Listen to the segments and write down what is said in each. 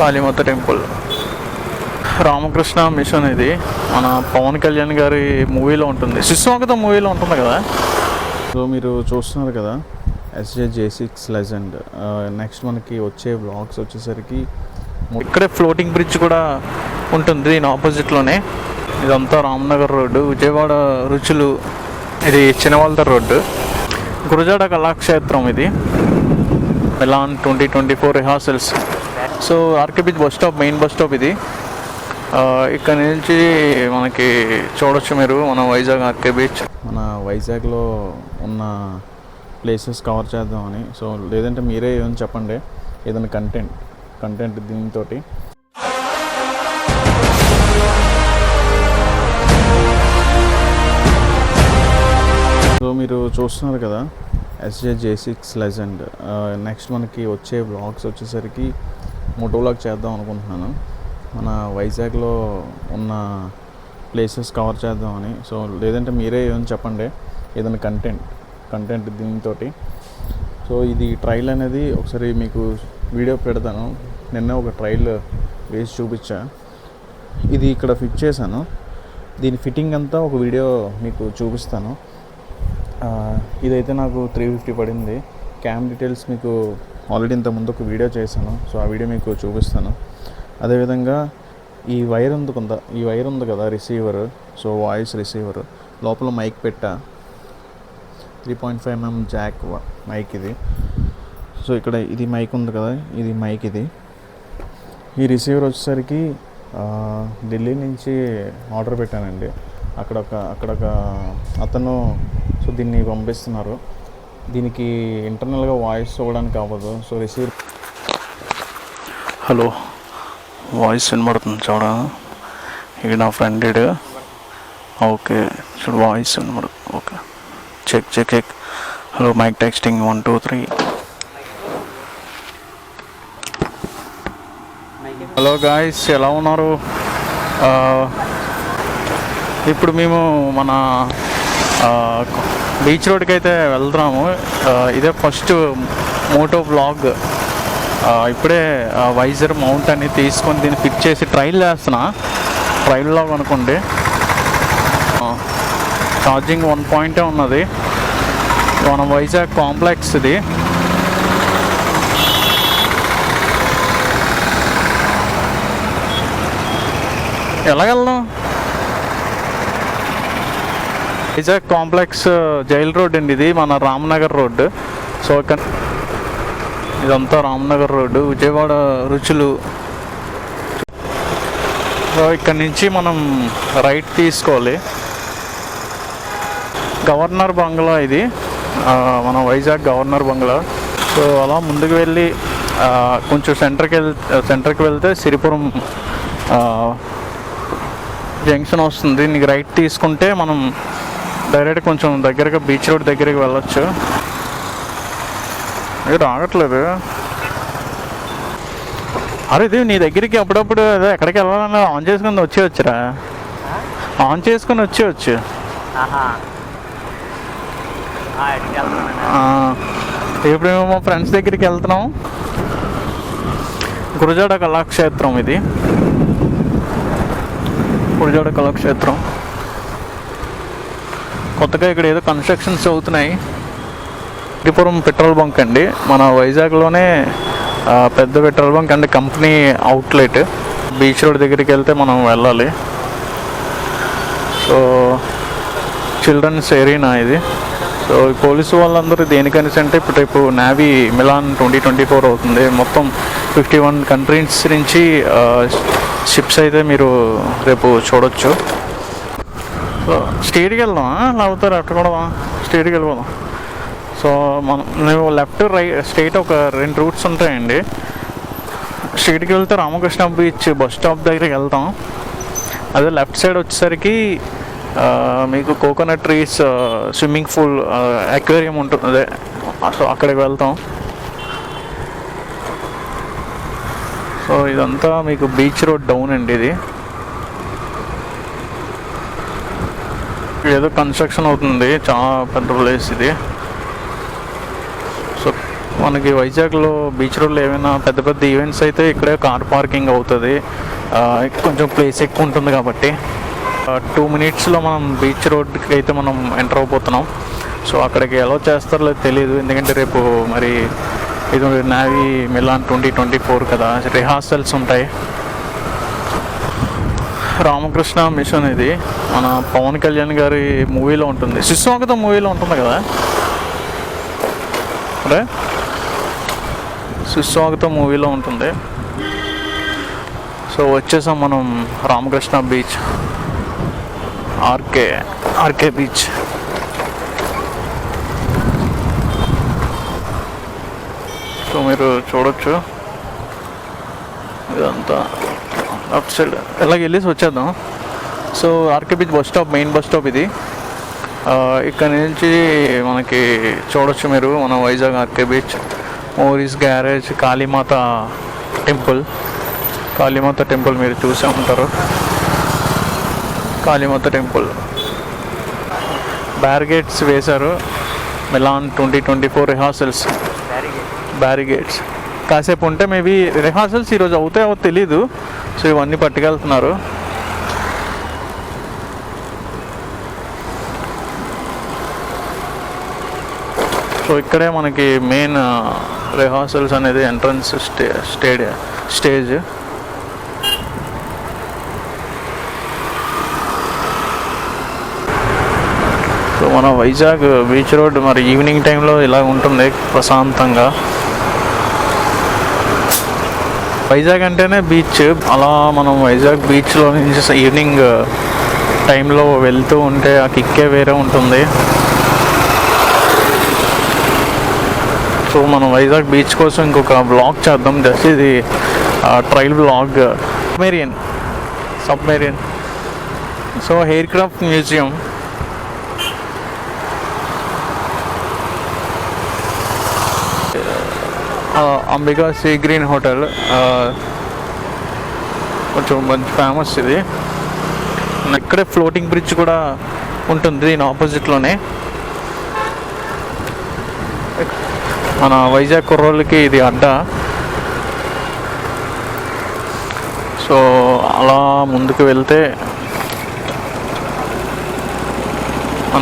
Kalimata temple. Ramakrishna machine ఇది. మన పవన్ కళ్యాణ్ గారి మూవీలో ఉంటుంది. శిశువాగతం మూవీలో ఉంటుంది కదా? సో మీరు చూస్తున్నారు కదా S J J six legend next మనకి వచ్చే బ్లాగ్స్ వచ్చేసరికి ఇక్కడే ఫ్లోటింగ్ బ్రిడ్జ్ కూడా ఉంటుంది దీని ఆపోజిట్లోనే ఇదంతా రామ్నగర్ రోడ్డు. విజయవాడ రుచులు ఇది చినవాల్తర్ రోడ్డు. గురజాడ కళాక్షేత్రం ఇది. Milan twenty twenty four rehearsals so RK beach bus stop main bus stop ఇది. ఇక్కడ నుంచి మనకి చూడొచ్చు మీరు మన వైజాగ్ ఆర్కే బీచ్. మన వైజాగ్లో ఉన్న ప్లేసెస్ కవర్ చేద్దామని. సో లేదంటే మీరే ఏమైనా చెప్పండి. ఏదైనా కంటెంట్ కంటెంట్ దీంతో సో మీరు చూస్తున్నారు కదా S J J six legend next మనకి వచ్చే బ్లాగ్స్ వచ్చేసరికి మోటోలాగ్ చేద్దాం అనుకుంటున్నాను. మన వైజాగ్లో ఉన్న ప్లేసెస్ కవర్ చేద్దామని. సో లేదంటే మీరే ఏమైనా చెప్పండి. ఏదైనా కంటెంట్ కంటెంట్ దీంతో సో ఇది ట్రైల్ అనేది ఒకసారి మీకు వీడియో పెడతాను. నిన్న ఒక ట్రైల్ వేసి చూపించా. ఇది ఇక్కడ ఫిట్ చేశాను. దీని ఫిట్టింగ్ అంతా ఒక వీడియో మీకు చూపిస్తాను. ఇదైతే నాకు త్రీ ఫిఫ్టీ పడింది. క్యామ్ డీటెయిల్స్ మీకు ఆల్రెడీ ఇంత ముందు ఒక వీడియో చేశాను సో ఆ వీడియో మీకు చూపిస్తాను. అదేవిధంగా ఈ వైర్ ఉంది కొంత ఈ వైర్ ఉంది కదా రిసీవర్ సో వాయిస్ రిసీవర్ లోపల మైక్ పెట్టా. Three point five M M jack mic ఇది. సో ఇక్కడ ఇది మైక్ ఉంది కదా ఇది మైక్ ఇది. ఈ రిసీవర్ వచ్చేసరికి ఢిల్లీ నుంచి ఆర్డర్ పెట్టానండి. అక్కడ ఒక అక్కడ ఒక అతను సో దీన్ని పంపిస్తున్నారు. దీనికి ఇంటర్నల్గా వాయిస్ చూడడానికి అవ్వదు. So receive hello. వాయిస్ వినబడుతుంది చూడ ఇది నా ఫ్రెండ్ ఓకే. చూడు voice వినబడు okay. Check check check. Hello mic texting one two three. Hello guys ఎలా ఉన్నారు? ఇప్పుడు మేము మన బీచ్ రోడ్కి అయితే వెళ్తున్నాము ఇదే ఫస్ట్ మోటో బ్లాగ్ ఇప్పుడే వైజర్ మౌంట్ అని తీసుకొని దీన్ని ఫిట్ చేసి ట్రైల్ వేస్తున్నా ట్రైల్ లాగ్ అనుకోండి. ఛార్జింగ్ వన్ పాయింటే ఉన్నది. మన వైజాగ్ కాంప్లెక్స్ ఇది ఎలాగెళ్దాం? వైజాగ్ కాంప్లెక్స్ జైల్ రోడ్ అండి ఇది మన రామ్నగర్ రోడ్డు. సో ఇక్కడ ఇదంతా రామ్నగర్ రోడ్డు విజయవాడ రుచులు. సో ఇక్కడ నుంచి మనం రైట్ తీసుకోవాలి. గవర్నర్ బంగ్లా ఇది. మన వైజాగ్ గవర్నర్ బంగ్లా. సో అలా ముందుకు వెళ్ళి కొంచెం సెంటర్కి వెళ్ సెంటర్కి వెళ్తే సిరిపురం జంక్షన్ వస్తుంది. నీకు రైట్ తీసుకుంటే మనం డైరెక్ట్ కొంచెం దగ్గరగా బీచ్ రోడ్ దగ్గరికి వెళ్ళొచ్చు. ఇది రావట్లేదు. అరే ఇది నీ దగ్గరికి అప్పుడప్పుడు అదే ఎక్కడికి వెళ్ళాలన్నా ఆన్ చేసుకుని వచ్చి వచ్చురా. ఆన్ చేసుకుని వచ్చి వచ్చు. ఆహా. ఆ, ఎక్కడికి వెళ్తున్నాను ఆ, ఇప్పుడు మేము మా ఫ్రెండ్స్ దగ్గరికి వెళ్తున్నాం. గురజాడ కళాక్షేత్రం ఇది. గురజాడ కళాక్షేత్రం. కొత్తగా ఇక్కడ ఏదో కన్స్ట్రక్షన్స్ అవుతున్నాయి. త్రిపురం పెట్రోల్ బంక్ అండి. మన వైజాగ్లోనే పెద్ద petrol bunk and company outlet beach road దగ్గరికి వెళ్తే మనం వెళ్ళాలి. సో చిల్డ్రన్స్ ఏరియనా ఇది. సో పోలీసు వాళ్ళందరూ దేనికనేసి అంటే ఇప్పుడు రేపు navy Milan twenty twenty four అవుతుంది. మొత్తం ఫిఫ్టీ వన్ కంట్రీస్ నుంచి షిప్స్ అయితే మీరు రేపు చూడొచ్చు. సో స్టేట్కి వెళ్దామా? లేకపోతే లెఫ్ట్ కూడా స్టేట్కి వెళ్ళిపోదాం. సో మనం నువ్వు లెఫ్ట్ రైట్ స్టేట్ ఒక రెండు రూట్స్ ఉంటాయండి. స్టేట్కి వెళ్తే రామకృష్ణ బీచ్ బస్ స్టాప్ దగ్గరికి వెళ్తాం. అదే లెఫ్ట్ సైడ్ వచ్చేసరికి మీకు coconut trees swimming pool aquarium ఉంటుంది. అదే సో అక్కడికి వెళ్తాం. సో ఇదంతా మీకు బీచ్ రోడ్ డౌన్ అండి ఇది. ఏదో కన్స్ట్రక్షన్ అవుతుంది. చాలా పెద్ద ప్లేస్ ఇది. సో మనకి వైజాగ్లో బీచ్ రోడ్లో ఏమైనా పెద్ద పెద్ద ఈవెంట్స్ అయితే ఇక్కడే కార్ పార్కింగ్ అవుతుంది. కొంచెం ప్లేస్ ఎక్కువ ఉంటుంది కాబట్టి. టూ మినిట్స్లో మనం బీచ్ రోడ్కి అయితే మనం ఎంటర్ అయిపోతున్నాం సో అక్కడికి ఎలా చేస్తారో తెలియదు ఎందుకంటే రేపు మరి ఇది navy Milan twenty twenty four కదా. రిహార్సల్స్ ఉంటాయి. రామకృష్ణ మిషన్ ఇది. మన పవన్ కళ్యాణ్ గారి మూవీలో ఉంటుంది. శిశువాగతం మూవీలో ఉంటుంది కదా? అరే సుస్వాగతం మూవీలో ఉంటుంది. సో వచ్చేసాం మనం Ramakrishna beach. RK RK beach. So మీరు చూడొచ్చు. ఇదంతా. అప్ సైడ్ ఎలాగ వెళ్ళేసి వచ్చేద్దాం. So RK beach bus stop main bus stop ఇది. ఇక్కడ నుంచి మనకి చూడొచ్చు మీరు మన Vizag RK beach Morris garage Kalimata temple. Kalimata temple మీరు చూసే ఉంటారు. కాళీమాత టెంపుల్. బ్యారిగేట్స్ వేశారు. Milan twenty twenty four rehearsals barricades కాసేపు ఉంటే మేబీ రిహార్సల్స్ ఈరోజు అవుతాయో తెలీదు. సో ఇవన్నీ పట్టుకెళ్తున్నారు. సో ఇక్కడే మనకి మెయిన్ రిహార్సల్స్ అనేది entrance stay stadium stage so మన వైజాగ్ బీచ్ రోడ్ మరి ఈవినింగ్ టైంలో ఇలా ఉంటుంది ప్రశాంతంగా. వైజాగ్ అంటేనే బీచ్. అలా మనం వైజాగ్ బీచ్లో నుంచి ఈవినింగ్ టైంలో వెళ్తూ ఉంటే ఆ కిక్కే వేరే ఉంటుంది. సో మనం వైజాగ్ బీచ్ కోసం ఇంకొక బ్లాగ్ చేద్దాం. జస్ట్ ఇది trial vlog submarine submarine so aircraft museum Ambika sea green hotel కొంచెం మంచి ఫేమస్ ఇది. ఇక్కడే ఫ్లోటింగ్ బ్రిడ్జ్ కూడా ఉంటుంది దీని ఆపోజిట్లోనే. మన వైజాగ్ కుర్రోళ్ళకి ఇది అడ్డ. సో అలా ముందుకు వెళ్తే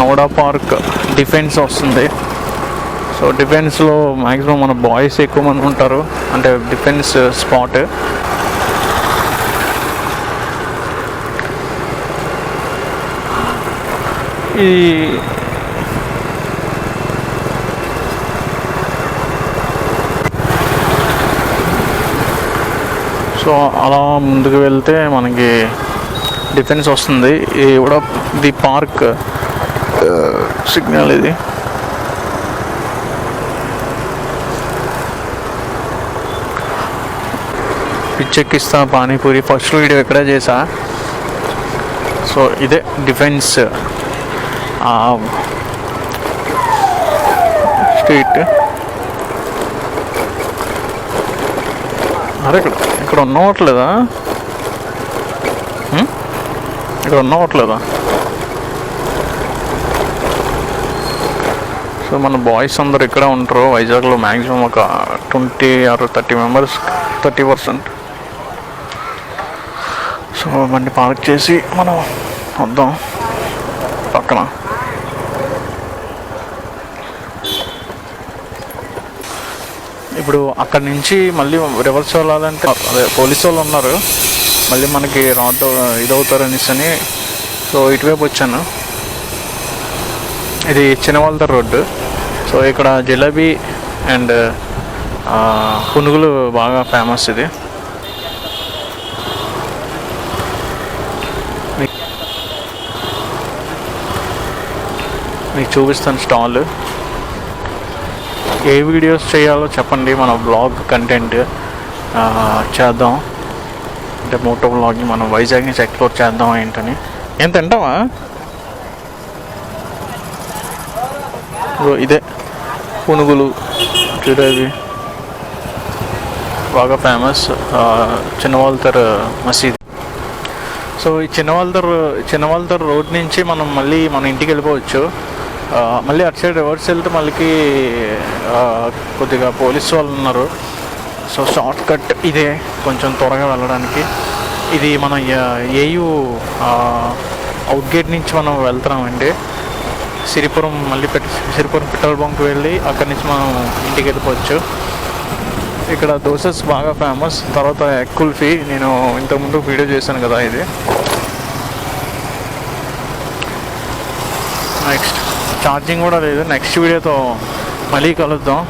నోడా పార్క్ డిఫెన్స్ వస్తుంది. సో డిఫెన్స్లో మ్యాక్సిమం మన బాయ్స్ ఎక్కువ మంది ఉంటారు. అంటే డిఫెన్స్ స్పాట్. ఈ సో అలా ముందుకు వెళ్తే మనకి డిఫెన్స్ వస్తుంది. ఇది కూడా ది పార్క్ సిగ్నల్ ఇది. పిచ్చెక్కిస్తా పానీపూరి. ఫస్ట్ వీడియో ఇక్కడ చేసా సో ఇదే డిఫెన్స్ స్ట్రీట్ అరే ఇక్కడ ఇక్కడ ఉన్నవట్లేదా? Hmm? ఇక్కడ ఉన్నవట్లేదా? సో మన బాయ్స్ అందరు ఇక్కడే ఉంటారు వైజాగ్లో మ్యాక్సిమం ఒక twenty or thirty members thirty percent so బండి పార్క్ చేసి మనం వద్దాం. పక్కన. ఇప్పుడు అక్కడి నుంచి మళ్ళీ రివర్స్ వెళ్ళాలంటే అదే పోలీస్ వాళ్ళు ఉన్నారు. మళ్ళీ మనకి రాడ్ ఇదవుతారు అనేసి అని. సో ఇటువైపు వచ్చాను. ఇది చిన్నవాళ్ళ రోడ్డు. సో ఇక్కడ జిలేబీ అండ్ పునుగులు బాగా ఫేమస్ ఇది. మీకు చూపిస్తాను స్టాల్. ఏ వీడియోస్ చేయాలో చెప్పండి మన బ్లాగ్ కంటెంట్ చేద్దాం. అంటే మోటో బ్లాగ్ని మనం వైజాగ్ నుంచి ఎక్స్ప్లోర్ చేద్దాం ఏంటని. ఏం తింటావా? ఇదే పునుగులు. జిలేబీ బాగా ఫేమస్ చిన్నవాల్తర్ మసీద్. సో ఈ చిన్నవాల్తర్ చిన్నవాల్తర్ రోడ్ నుంచి మనం మళ్ళీ మన ఇంటికి వెళ్ళిపోవచ్చు. మళ్ళీ అటు సైడ్ రివర్స్ వెళ్తే మళ్ళీ కొద్దిగా పోలీస్ వాళ్ళు ఉన్నారు. సో షార్ట్ కట్ ఇదే కొంచెం త్వరగా వెళ్ళడానికి. ఇది మనం ఏయు అవుట్ గేట్ నుంచి మనం వెళ్తున్నామండి. సిరిపురం మళ్ళీ పెట్ సిరిపురం పెట్రోల్ బంక్ వెళ్ళి అక్కడి నుంచి మనం ఇంటికి వెళ్ళిపోవచ్చు. ఇక్కడ దోసెస్ బాగా ఫేమస్ తర్వాత ఎగ్ కుల్ఫీ. నేను ఇంతకుముందు వీడియో చేశాను కదా ఇది. నెక్స్ట్ ఛార్జింగ్ కూడా లేదు. నెక్స్ట్ వీడియోతో మళ్ళీ కలుద్దాం.